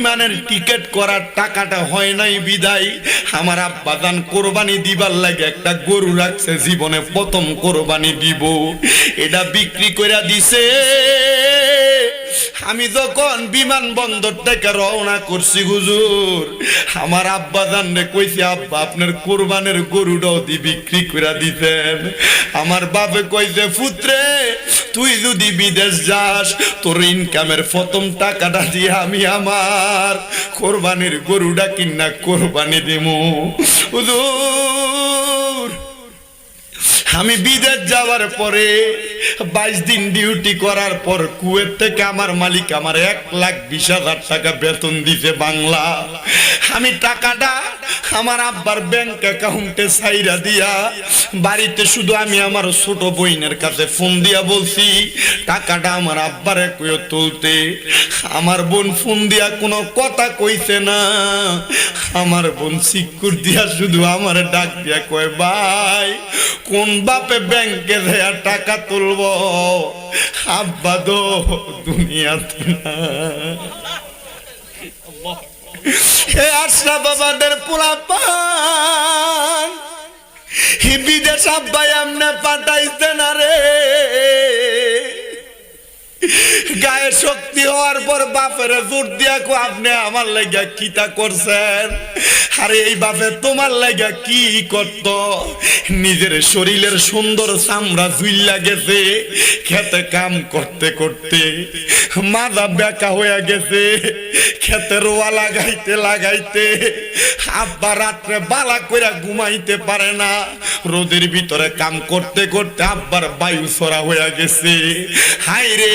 বিমানের টিকিট করার টাকাটা হয় নাই বিদায়। আমার আব্বা দান কোরবানি দিবার লাগে একটা গরু রাখছে, জীবনে প্রথম কোরবানি দিব। এটা বিক্রি করে দিছে। আমি যখন বিমান বন্দর থেকে রওনা করছি, হুজুর, আমার আব্বা জানলে কইছে, আব্বা, আপনার কোরবানের গরুটাও দি বিক্রি করে দিতেন। আমার বাপে কইছে পুত্রে তুই যদি বিদেশ যাস, তোর ইনকামের প্রথম টাকাটা দিয়ে আমি আমার কোরবানির গরুটা কিনা কোরবানি দিমু। হুজুর আমি বিদেশ যাওয়ার পরে বাইশ দিন ডিউটি করার পর কুয়েত থেকে আমার মালিক আমার এক লাখ বিশ হাজার টাকা বেতন দিছে বাংলা। আমি টাকাটা আমার আব্বার ব্যাংক অ্যাকাউন্টে সাইরা দিয়া বাড়িতে শুধু আমি আমার ছোট বইনের কাছে ফোন দিয়া বলছি, টাকাটা আমার আব্বারে কয়ে তুলতে। আমার বোন ফোন দিয়া কোনো কথা কইছে না। আমার বোন সিকুর দিয়া শুধু আমার ডাক দিয়া কয়, ভাই, কোন বাপে ব্যাংকে দেয়া টাকা তুলব? আব্বা দো দুনিয়াতে না। হে আশরা বাবাদের পোলা পান। বিদেশ আব্বাই আমনে পাঠাইছে না রে। গায়ে শক্তি হওয়ার পর বাপের জোর দিয়া কো, আপনি আমার লাগা কিতা করছেন? আরে এই বাপে তোমার লাগা কি করত? নিজের শরীরের সুন্দর চামড়া জুইল্লা গেছে, খেতে কাম করতে করতে মাথা বেকা হয়ে গেছে, খেতে রোয়া লাগাইতে লাগাইতে আব্বা রাত্রে বালা কইরা ঘুমাইতে পারে না, রোদের ভিতরে কাম করতে করতে আব্বার বায়ু সরা হয়ে গেছে। হাই রে!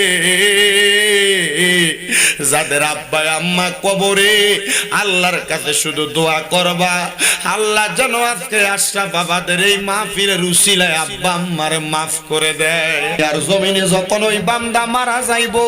যাদের আব্বা আম্মা কবরে, আল্লাহর কাছে শুধু দোয়া করবা। আল্লাহ যেন আজকে আশরা বাবাদের এই মাহফিলের উসিলায় আব্বা আম্মারে মাফ করে দেয়। আর জমিনে যখন ওই বান্দা মারা যাইবো,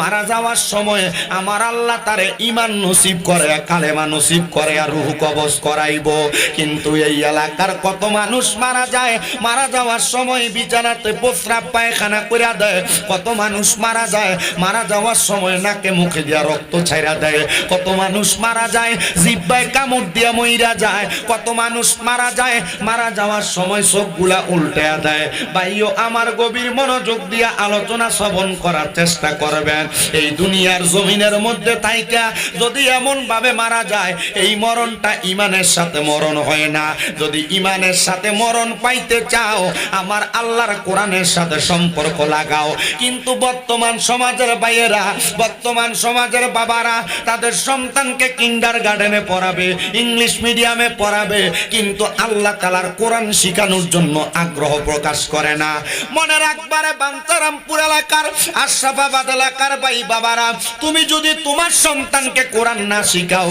মারা যাওয়ার সময় আমার আল্লাহ তারে ইমান নসিব করে, কালেমা নসিব করে আর রুহ কবজ করাইবো। কিন্তু এই এলাকার কত মানুষ মারা যায়, মারা যাওয়ার সময় বিছানাতে প্রস্রাব পায়খানা করে দেয়। কত মানুষ মারা যায়, মারা যাওয়ার সময় নাকে মুখে দিয়া রক্ত ছাইরা দেয়। কত মানুষ মারা যায়, জিব্বায় কামড় দিয়া মইরা যায়। কত মানুষ মারা যায়, মারা যাওয়ার সময় চোখগুলা উল্টে দেয়। ভাইও, আমার গভীর মনোযোগ দিয়া আলোচনা শ্রবণ করার চেষ্টা করবেন। এই দুনিয়ার জমিনের মধ্যে তাইকা যদি এমন ভাবে মারা যায়, এই মরণটা ইমানের সাথে মরণ হয় না। যদি ইমানের সাথে মরণ পাইতে চাও, আমার আল্লাহর কোরআনের সাথে সম্পর্ক লাগাও। কিন্তু বর্তমান সমাজের বাইয়েরা বর্তমান সমাজের বাবারা তাদের সন্তানকে কিন্ডার গার্ডেনে পড়াবে, ইংলিশ মিডিয়ামে পড়াবে, কিন্তু আল্লাহ তালার কোরআন শিখানোর জন্য আগ্রহ প্রকাশ করে না। মনে রাখবারে বান্তারামপুর এলাকার, আশরাফাবাদ এলাকার ভাই বাবারা, তুমি যদি তোমার সন্তানকে কোরআন না শিখাও